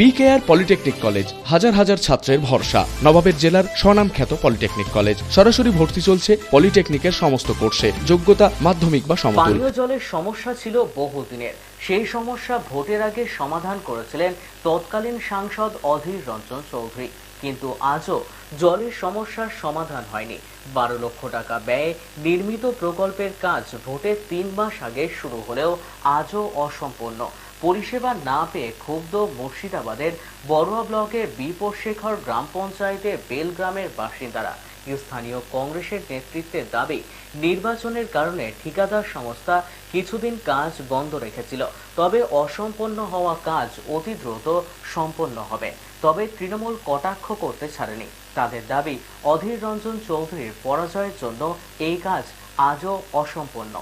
BKR polytechnic college হাজার হাজার ছাত্রের ভরসা। নবাবের জেলার স্বনামখ্যাত পলিটেকনিক কলেজ সরাসরি ভর্তি চলছে পলিটেকনিকের সমস্ত কোর্সে। যোগ্যতা, মাধ্যমিক বা সমতুল পানীয় জলের সমস্যা ছিল বহুদিনের। সেই সমস্যা ভোটের আগে সমাধান করেছিলেন তৎকালীন সাংসদ অধীর রঞ্জন চৌধুরী। কিন্তু আজও জলের সমস্যার সমাধান হয়নি। বারো লক্ষ টাকা ব্যয়ে নির্মিত প্রকল্পের কাজ ভোটের তিন মাস আগে শুরু হলেও আজও অসম্পূর্ণ। পরিষেবা না পেয়ে ক্ষুব্ধ মুর্শিদাবাদের বড়ুয়া ব্লকের বিপশেখর গ্রাম পঞ্চায়েতের বেলগ্রামের বাসিন্দারা। স্থানীয় কংগ্রেসের নেতৃত্বের দাবি, নির্বাচনের কারণে ঠিকাদার সংস্থা কিছুদিন কাজ বন্ধ রেখেছিল। তবে অসম্পন্ন হওয়া কাজ অতি দ্রুত সম্পন্ন হবে। তবে তৃণমূল কটাক্ষ করতে ছাড়েনি। তাদের দাবি, অধীর রঞ্জন চৌধুরীর পরাজয়ের জন্য এই কাজ আজও অসম্পন্ন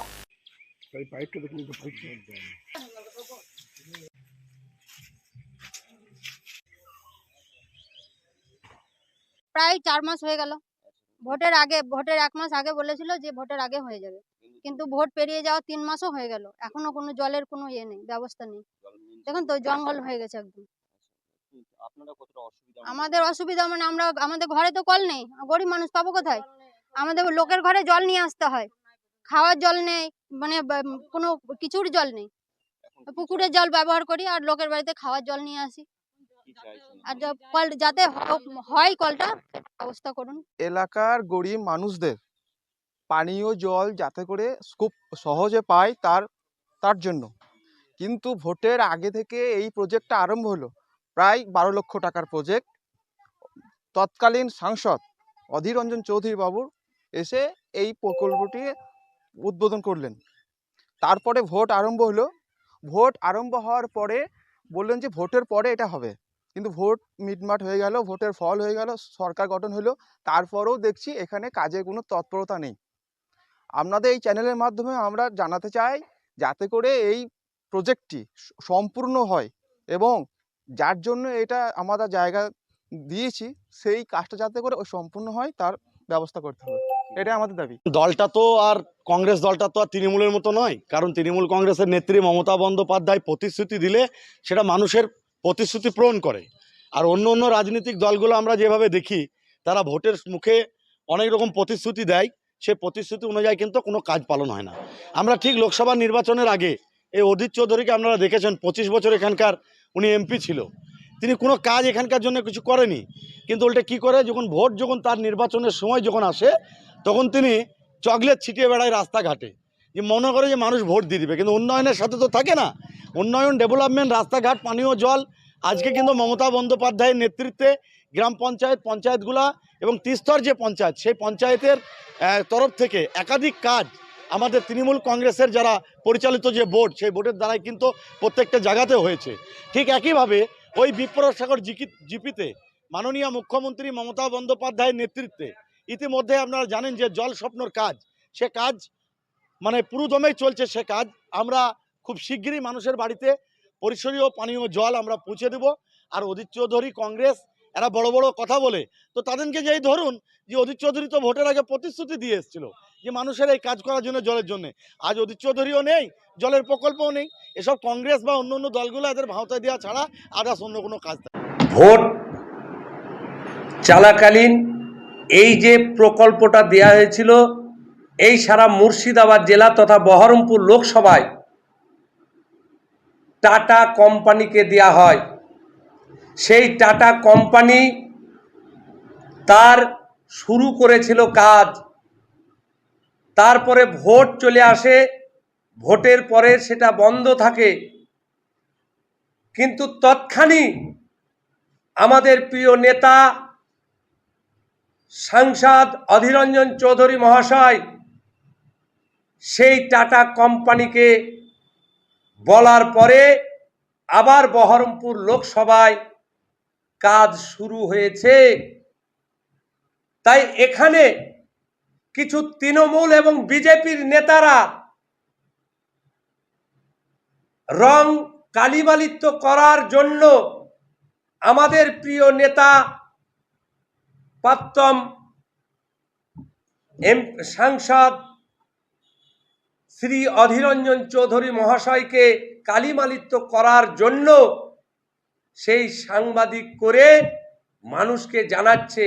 তাই পাইপটা দেখলে তো পাইপ প্রায় চার মাস হয়ে গেল। ভোটের আগে ভোটের এক মাস আগে বলেছিল যে ভোটের আগে হয়ে যাবে। কিন্তু ভোট পেরিয়ে যাওয়া তিন মাসও হয়ে গেল। এখনও কোনো জলের কোনো ইয়ে নেই ব্যবস্থা নেই। দেখুন তো জঙ্গল হয়ে গেছে একদম। আমাদের অসুবিধা মানে আমরা আমাদের ঘরে তো কল নেই। গরিব মানুষ পাবো কোথায়? আমাদের লোকের ঘরে জল নিয়ে আসতে হয়। খাওয়ার জল নেই মানে কোনো কিছুর জল নেই। পুকুরের জল ব্যবহার করি আর লোকের বাড়িতে খাওয়ার জল নিয়ে আসি। আর কল যাতে হয় কলটা ব্যবস্থা করুন। এলাকার গরিব মানুষদের পানীয় জল যাতে করে খুব সহজে পায় তার তার জন্য। কিন্তু ভোটের আগে থেকে এই প্রজেক্টটা আরম্ভ হলো। প্রায় বারো লক্ষ টাকার প্রজেক্ট তৎকালীন সাংসদ অধীর রঞ্জন চৌধুরী বাবুর এসে এই প্রকল্পটি উদ্বোধন করলেন। তারপরে ভোট আরম্ভ হলো। ভোট আরম্ভ হওয়ার পরে বললেন যে ভোটের পরে এটা হবে। কিন্তু ভোট মিটমাট হয়ে গেল, ভোটের ফল হয়ে গেল, সরকার গঠন হলো। তারপরেও দেখছি এখানে কাজের কোনো তৎপরতা নেই। আপনাদের এই চ্যানেলের মাধ্যমে আমরা জানাতে চাই, যাতে করে এই প্রজেক্টটি সম্পূর্ণ হয় এবং যার জন্য এটা আমরা জায়গা দিয়েছি, সেই কাজটা যাতে করে সম্পূর্ণ হয়, তার ব্যবস্থা করতে হবে। এটা আমাদের দাবি। দলটা তো আর কংগ্রেস দলটা তো আর তৃণমূলের মতো নয়, কারণ তৃণমূল কংগ্রেসের নেত্রী মমতা বন্দ্যোপাধ্যায় প্রতিশ্রুতি দিলে সেটা মানুষের প্রতিশ্রুতি পূরণ করে। আর অন্য অন্য রাজনৈতিক দলগুলো আমরা যেভাবে দেখি, তারা ভোটের মুখে অনেক রকম প্রতিশ্রুতি দেয়। সে প্রতিশ্রুতি অনুযায়ী কিন্তু কোনো কাজ পালন হয় না। আমরা ঠিক লোকসভা নির্বাচনের আগে এই অধীর চৌধুরীকে আপনারা দেখেছেন, পঁচিশ বছর এখানকার উনি এমপি ছিল। তিনি কোনো কাজ এখানকার জন্য কিছু করেনি। কিন্তু উল্টে কী করে, যখন ভোট যখন তার নির্বাচনের সময় যখন আসে, তখন তিনি চকলেট ছিটিয়ে বেড়ায় রাস্তাঘাটে। যে মনে করে যে মানুষ ভোট দিয়ে দিবে। কিন্তু উন্নয়নের সাথে তো থাকে না। উন্নয়ন, ডেভেলপমেন্ট, রাস্তাঘাট, পানীয় জল, আজকে কিন্তু মমতা বন্দ্যোপাধ্যায়ের নেতৃত্বে গ্রাম পঞ্চায়েত, পঞ্চায়েতগুলা এবং তিস্তর যে পঞ্চায়েত, সেই পঞ্চায়েতের তরফ থেকে একাধিক কাজ আমাদের তৃণমূল কংগ্রেসের যারা পরিচালিত যে বোর্ড, সেই বোর্ডের দ্বারাই কিন্তু প্রত্যেকটা জায়গাতে হয়েছে। ঠিক একইভাবে ওই বিপ্রসাগর জিকি, জিপিতে মাননীয় মুখ্যমন্ত্রী মমতা বন্দ্যোপাধ্যায়ের নেতৃত্বে ইতিমধ্যে আপনারা জানেন যে জল স্বপ্নর কাজ, সে কাজ মানে পুরোদমেই চলছে সে কাজ। আমরা খুব শিগগিরই মানুষের বাড়িতে পরিসরীয় পানীয় জল আমরা পৌঁছে দেব। আর অধীর চৌধুরী কংগ্রেস, এরা বড় বড় কথা বলে। তো তাদেরকে যেই ধরুন যে অধীর চৌধুরী তো ভোটের আগে প্রতিশ্রুতি দিয়ে এসেছিল যে মানুষের এই কাজ করার জন্য জলের জন্য। আজ অধীর চৌধুরীও নেই, জলের প্রকল্পও নেই। এসব কংগ্রেস বা অন্য অন্য দলগুলো এদের ভাওতায় দেওয়া ছাড়া আদার্স অন্য কোনো কাজ। ভোট চালাকালীন এই যে প্রকল্পটা দেয়া হয়েছিল এই সারা মুর্শিদাবাদ জেলা তথা বহরমপুর লোকসভায় টাটা কোম্পানিকে দেয়া হয়। সেই টাটা কোম্পানি তার শুরু করেছিল কাজ। তারপরে ভোট চলে আসে, ভোটের পরে সেটা বন্ধ থাকে। কিন্তু তৎক্ষণিক আমাদের প্রিয় নেতা সাংসদ অধীরঞ্জন চৌধুরী মহাশয় সেই টাটা কোম্পানিকে বলার পরে আবার বহরমপুর লোকসভায় কাজ শুরু হয়েছে। তাই এখানে কিছু তৃণমূল এবং বিজেপির নেতারা রং কালিমালিত্য করার জন্য আমাদের প্রিয় নেতা প্রাক্তন এম সাংসদ শ্রী অধীরঞ্জন চৌধুরী মহাশয়কে কালিমালিত্য করার জন্য সেই সাংবাদিক করে মানুষকে জানাচ্ছে।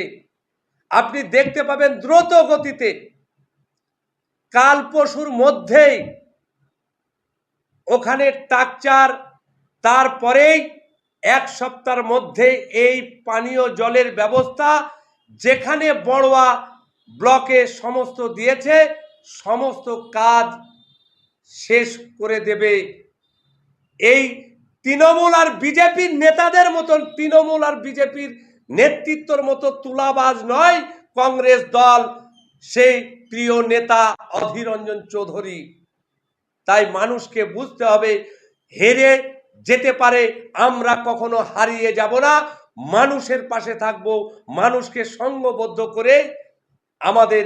আপনি দেখতে পাবেন দ্রুত গতিতে কাল পরশুর মধ্যেই ওখানে টাকচার, তারপরেই এক সপ্তাহের মধ্যে এই পানীয় জলের ব্যবস্থা যেখানে বড়োয়া ব্লকে সমস্ত দিয়েছে, সমস্ত কাজ শেষ করে দেবে। এই তৃণমূল আর বিজেপির নেতাদের মতন, তৃণমূল আর বিজেপির নেতৃত্বর মতো তুলাবাজ নয় কংগ্রেস দল, সেই প্রিয় নেতা অধীর রঞ্জন চৌধুরী। তাই মানুষকে বুঝতে হবে, হেরে যেতে পারে, আমরা কখনো হারিয়ে যাব না, মানুষের পাশে থাকব, মানুষকে সঙ্গবদ্ধ করে আমাদের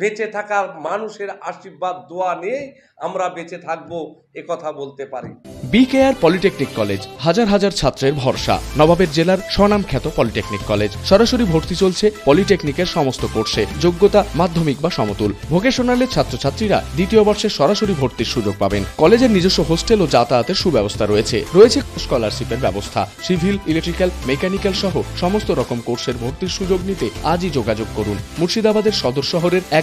বেঁচে থাকার মানুষের আশীর্বাদ, দোয়া নিয়ে আমরা বেঁচে থাকব, এ কথা বলতে পারি। বিকেআর পলিটেকনিক কলেজ হাজার হাজার ছাত্রের ভরসা। নবাবের জেলার স্বনামখ্যাত পলিটেকনিক কলেজ সরাসরি ভর্তি চলছে পলিটেকনিকের সমস্ত কোর্সে যোগ্যতা, মাধ্যমিক বা সমতুল। ভোকেশনালের ছাত্রছাত্রীরা দ্বিতীয় বর্ষে সরাসরি ভর্তির সুযোগ পাবেন। কলেজের নিজস্ব হোস্টেল ও যাতায়াতের সুব্যবস্থা রয়েছে। রয়েছে স্কলারশিপের ব্যবস্থা। সিভিল ইলেকট্রিক্যাল মেকানিক্যাল সহ সমস্ত রকম কোর্সের ভর্তির সুযোগ নিতে আজই যোগাযোগ করুন। মুর্শিদাবাদের সদর শহরের